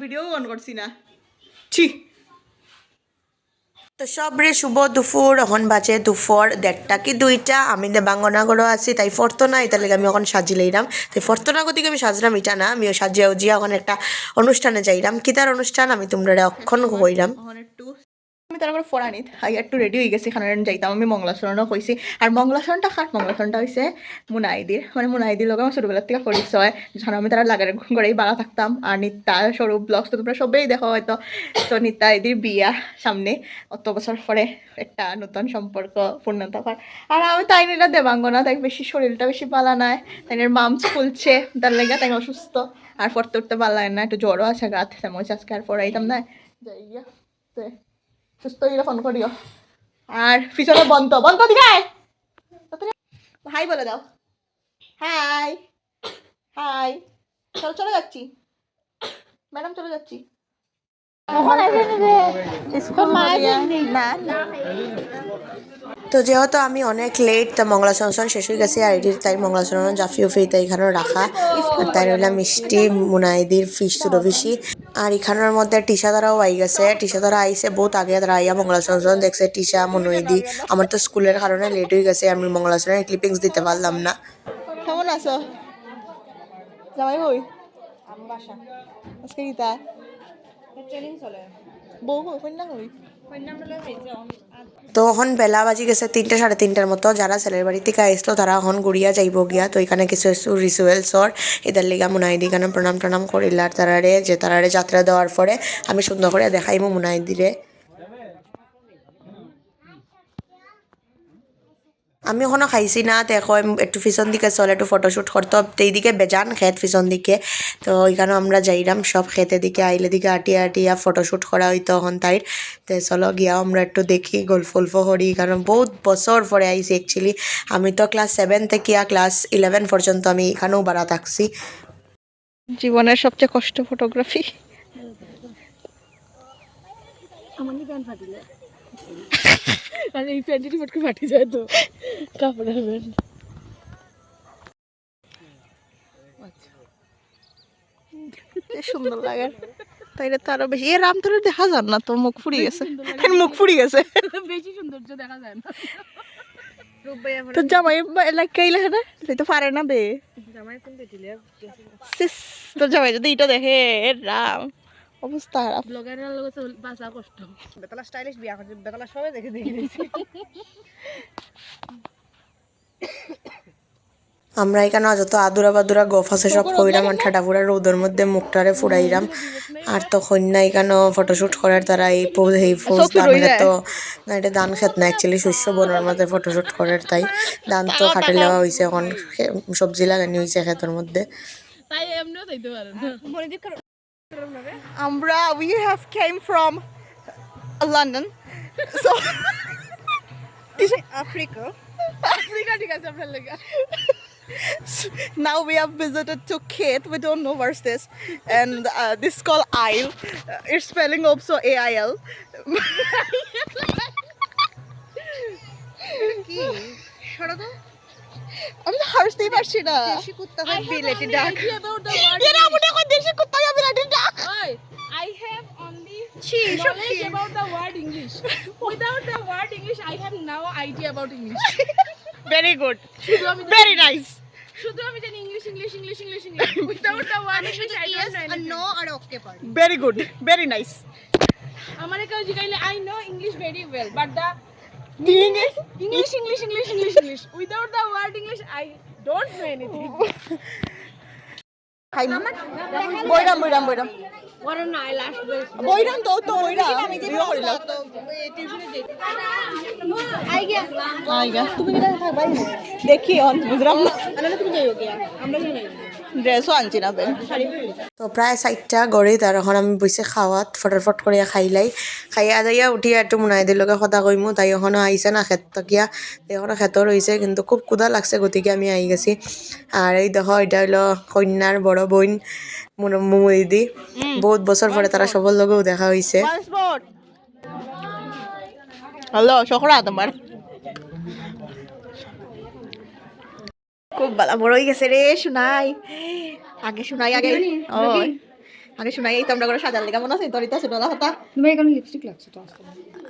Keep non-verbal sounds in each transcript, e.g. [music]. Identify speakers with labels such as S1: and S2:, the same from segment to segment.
S1: Video on করছি না। ছি।
S2: তো সবরে শুভ দুপুর এখন বাজে দুপুর দেড়টা কি দুইটা। আমি দেবাঙ্গনাগরও আছি তাই ফরতো না এটার লেগে আমি এখন সাজি লইলাম তাই ফরতো না গতিকে আমি সাজলাম এটা না আমিও সাজিয়া উজিয়া এখন একটা অনুষ্ঠানে যাইলাম কি তার অনুষ্ঠান? আমি তোমরা অক্ষণ কইলাম
S1: এখন একটু আমি তার করে ফোরানিত আই একটু রেডি হয়ে গেছি খানার যাইতাম। আমি মংলাচরণও কইছি আর মংলাচরণটা খাট মংলাচরণটা হয়েছে মুনাইদির মানে মুনাইদির লগে আমার ছোটবেলার থেকে পরিচয় যখন আমি তারা লাগার করেই বাড়া থাকতাম আর নিত্যা সরু ব্লগস তো তোমরা সবেই দেখো হয়তো। তো নিত্যা এদির বিয়া সামনে, অত বছর পরে একটা নতুন সম্পর্ক পূর্ণতা পায় আর আমি তাই নিলা দেবাঙ্গনা তাই বেশি শরীরটা বেশি পালা নাই। তাই মামস ফুলছে তার লেগে তাই অসুস্থ। আর পড়তে উঠতে পারলাই না একটু জ্বরও আছে গাত। তেমন আজকে আর পড়াইতাম না যাই তো সুস্থ হইলে ফোন করিও। আর পিছনে বন্ত বন্ত দিকে হাই বলে দাও। হাই হাই চলো চলে যাচ্ছি। ম্যাডাম চলে যাচ্ছি। না না।
S2: তো যেহেতু আমি অনেক লেট তা মংলা সংসার শেষ হয়ে গেছে আর এটির তাই মংলা সংসার জাফি উফি তাই এখানেও রাখা। আর তাই রইলাম মিষ্টি মুনাইদির ফিশ সুডো ফিশি আর এখানের মধ্যে টিশা দ্বারাও আই গেছে। টিশা দ্বারা আইসে বহুত আগে তারা আইয়া মংলা সংসার দেখছে টিশা মনুইদি। আমার তো স্কুলের কারণে লেট হয়ে গেছে আমি সংসারের ক্লিপিংস দিতে পারলাম না।
S1: কেমন আছো? জামাই বই আজকে গীতা বউ বই কন্যা কই
S2: তো এখন বেলা বাজি গেছে তিনটে সাড়ে তিনটার মতো। যারা ছেলের বাড়ি থেকে আসলো তারা এখন গুড়িয়া যাইব গিয়া। তো এখানে কিছু কিছু রিচুয়ালসর এদের লিগা মুনাইদি এখানে প্রণাম টনাম করিলার তারারে যে তারারে যাত্রা দেওয়ার পরে আমি সুন্দর করে দেখাইবো মুনাইদিরে। আমি এখনও খাইছি না তে কয় একটু পিছন দিকে চলে একটু ফটোশ্যুট করতো তো এইদিকে বেজান খেত পিছন দিকে। তো ওইখানে আমরা যাইরাম সব খেতে দিকে আইলে দিকে আটিয়া আটিয়া ফটোশ্যুট করা হইতো তখন তাই তে চলো গিয়া আমরা একটু দেখি গল্প গল্প করি কারণ বহুত বছর পরে আইছি অ্যাকচুয়ালি আমি তো ক্লাস সেভেন থেকে ক্লাস ইলেভেন পর্যন্ত আমি এখানেও বাড়া থাকছি।
S1: জীবনের সবচেয়ে কষ্ট ফটোগ্রাফি
S3: মানে এই প্যান্টটি ফটকে ফাটি যায় তো। কাপড়ের প্যান্ট।
S1: সুন্দর লাগে। তাইলে তো আরও বেশি। এ রাম তোর দেখা যান না তোর মুখ ফুরি গেছে। মুখ ফুরি গেছে।
S3: বেশি সৌন্দর্য দেখা যায় না।
S1: তো জামাই লাইক কাইলে না? তো পারে না বে।
S3: জামাই কোন দিলে?
S1: তোর জামাই যদি এটা দেখে রাম। অবস্থা খারাপ।
S3: ব্লগারের বাঁচা কষ্ট।
S1: বেতলা স্টাইলিশ বিয়া করছে বেতলা সবাই দেখে দেখে
S2: আমরা এখানে যত আদুরা বাদুরা গফ আছে সব কইরাম আর ঠাডা ফুড়া রোদের মধ্যে মুখটারে ফুড়াইরাম। আর তখন না এখানে ফটোশুট করার তারা এই পোজ এই পোজ
S1: চোখে
S2: তো। না এটা ধান খেত না অ্যাকচুয়ালি শস্য বনের মধ্যে ফটোশুট করার তাই। ধান তো খাটে লেওয়া হয়েছে এখন সবজি লাগানি হয়েছে ক্ষেতের মধ্যে।
S3: তাই এমনিও চাইতে পারেন
S1: আমরা we have came from London so [laughs] this is Africa
S3: Africa ঠিক আছে আপনার লেগে
S1: now we have visited to Kate we don't know where's this and uh, this is called Isle uh, it's spelling also A-I-L আমি তো হাসতেই পারছি না দেশি কুত্তা
S3: I have only idea about [laughs] the word
S1: এরা মনে করে দেশি কুত্তা যাবে
S3: knowledge about the word English. Without the word English, I have no idea about English.
S1: Very good
S3: শুধু আমি
S1: ভেরি নাইস
S3: শুধু আমি জানি English English English English English without the word English I don't know
S4: R okay পারি
S1: very good very nice
S3: আমার কেউ জিগাইলে I know English very well but the
S1: English?
S3: English English English English English without the word English I don't know anything
S1: খাই
S3: eye lash this.
S1: বইরাম তো তো আইগা। তুমি কি দেখা ভাই দেখি অন বুঝরাম না
S3: তুমি যাই আমরা
S1: ড্রেসও আনছি না বেন
S2: তো প্রায় চারটা গড়ি তার এখন আমি বসে খাওয়াত ফটাফট করিয়া খাইলাই খাইয়া দাইয়া উঠিয়া একটু মুনাই দিলকে সদা কইমু তাই এখনও আইছে না ক্ষেত তকিয়া। এখনও ক্ষেত রয়েছে কিন্তু খুব ক্ষুধা লাগছে গতিকে আমি আই গেছি। আর এই দেখো এটা হইল কন্যার বড় বোন মুমুদি বহুত বছর পরে তারা সবর লগেও দেখা হয়েছে
S1: হ্যালো শকরা তোমার খুব ভালো। বড় হয়ে গেছে রে শুনাই। আগে শুনাই আগে। ওই আগে শোনাই এই তো আমরা করে সাজার লেগা মনে আছে? তোর ইতা ছোটবেলা হতা
S3: তোমার এখানে লিপস্টিক লাগছে তো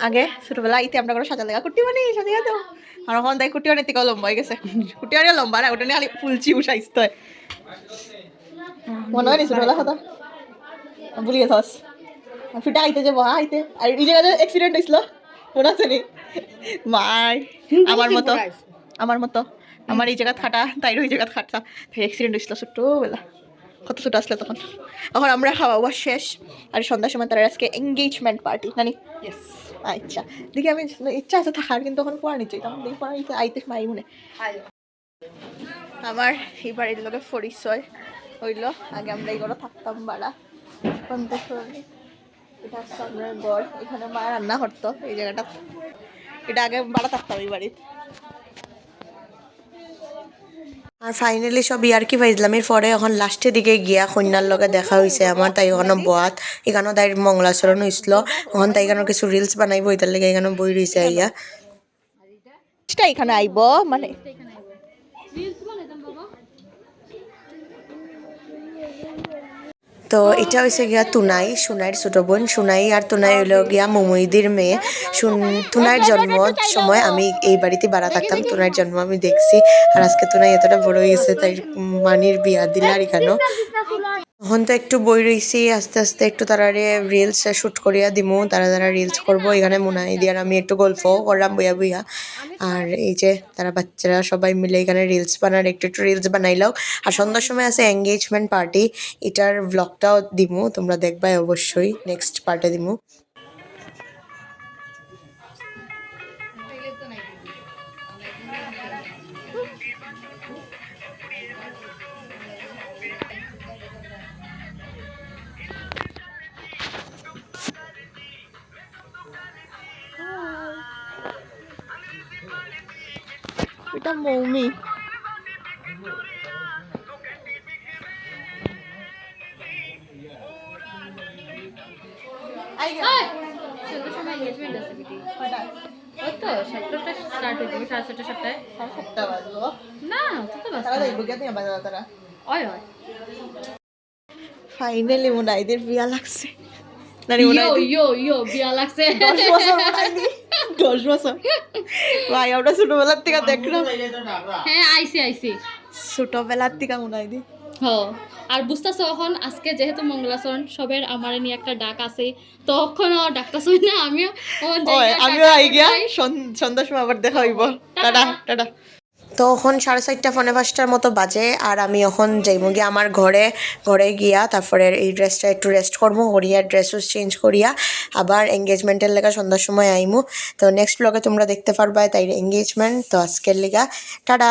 S1: আগে ছোটবেলা ইতে আমরা করে সাজার লেগা। কুটি মানে সাজিয়ে দাও। আর এখন তাই কুটি তিকা লম্বা হয়ে গেছে। কুটি মানে লম্বা না ওটা নিয়ে খালি ফুলচি উঠাইছ তই মনে হয় নি ছোটবেলা কথা? ভুলি গেছস ফিটা আইতে যে বহা আইতে। আর এই জায়গাতে অ্যাক্সিডেন্ট হয়েছিল মনে আছে নি? মাই আমার মতো আমার মতো। আমার এই জায়গাত খাটা তাইর ওই জায়গাত খাটা তাই অ্যাক্সিডেন্ট হয়েছিল ছোট্টবেলা। কত ছোট আসলে তখন। এখন আমরা খাওয়া দাওয়া শেষ আর সন্ধ্যার সময় তারা আজকে এঙ্গেজমেন্ট পার্টি নানি? আচ্ছা দেখি আমি ইচ্ছা আছে থাকার কিন্তু এখন পড়া নিচ্ছি তখন দেখি পড়া নিচ্ছে আইতে মাই মনে। আমার এই বাড়ির লোকে পরিচয় হইল আগে আমরা এই ঘরে থাকতাম বাড়া। এটা হচ্ছে গড় এখানে মা রান্না করতো এই জায়গাটা। এটা আগে বাড়া থাকতাম এই বাড়িতে।
S2: আর ফাইনালি সব ইয়ার কি ফাইজলামির পরে এখন লাস্টের দিকে গিয়া কন্যার লগে দেখা হয়েছে আমার তাই ওখানে বয়াত এখানেও তাই মঙ্গলাচরণ হয়েছিল এখন তাই এখানে কিছু রিলস বানাইব এটার লেগে এখানে বই রয়েছে
S1: আইয়া এখানে আইব মানে।
S2: তো এটা হয়েছে গিয়া তুনাই, সুনাইয়ের ছোট বোন। সুনাই আর তুনাই হইল গিয়া মুমুইদির মেয়ে। তুনাইয়ের জন্ম সময় আমি এই বাড়িতে বাড়া থাকতাম। তুনাইয়ের জন্ম আমি দেখছি। আর আজকে তুনাই এতটা বড় হয়ে গেছে, তাই মানির বিয়া দিলার এখানেও। এখন তো একটু বই রয়েছি আস্তে আস্তে একটু তারারে রিলস শ্যুট করিয়া দিমু, তারা তারা রিলস করব, এখানে মনে হয় দিয়ার আমি একটু গল্প করলাম বইয়া বইয়া। আর এই যে তারা বাচ্চারা সবাই মিলে এখানে রিলস বানার, একটু একটু রিলস বানাইলাও। আর সন্ধ্যার সময় আছে এঙ্গেজমেন্ট পার্টি এটার ব্লগটাও দিমু, তোমরা দেখবাই অবশ্যই নেক্সট পার্টে দিমু।
S4: ওই।
S1: ফাইনালি মুনাইদের বিয়া লাগছে।
S4: ইয়ো, ইয়ো, ইয়ো, বিয়া লাগছে।
S1: দশ বছর। ভাই আমরা ছোটবেলার থেকে দেখলাম।
S4: হ্যাঁ, আইসি আইসি
S1: ছোটবেলার থেকে মুনাইদি
S4: হ। আর বুঝতেছ এখন আজকে যেহেতু মঙ্গলাচরণ সবের আমার নিয়ে একটা ডাক আছে তখনও ডাকতেছই না আমিও।
S1: আমিও আই গিয়া। সন্ধ্যার সময় আবার দেখা হইব। টাটা। টাটা।
S2: তো এখন সাড়ে চারটা পনেরো পাঁচটার মতো বাজে আর আমি এখন যাইমু গিয়ে আমার ঘরে ঘরে গিয়া তারপরে এই ড্রেসটা একটু রেস্ট করব, করিয়া ড্রেসও চেঞ্জ করিয়া আবার এঙ্গেজমেন্টের লেগা সন্ধ্যার সময় আইমু। তো নেক্সট ব্লগে তোমরা দেখতে পারবা তাই এঙ্গেজমেন্ট তো আজকের লেগা, টাটা!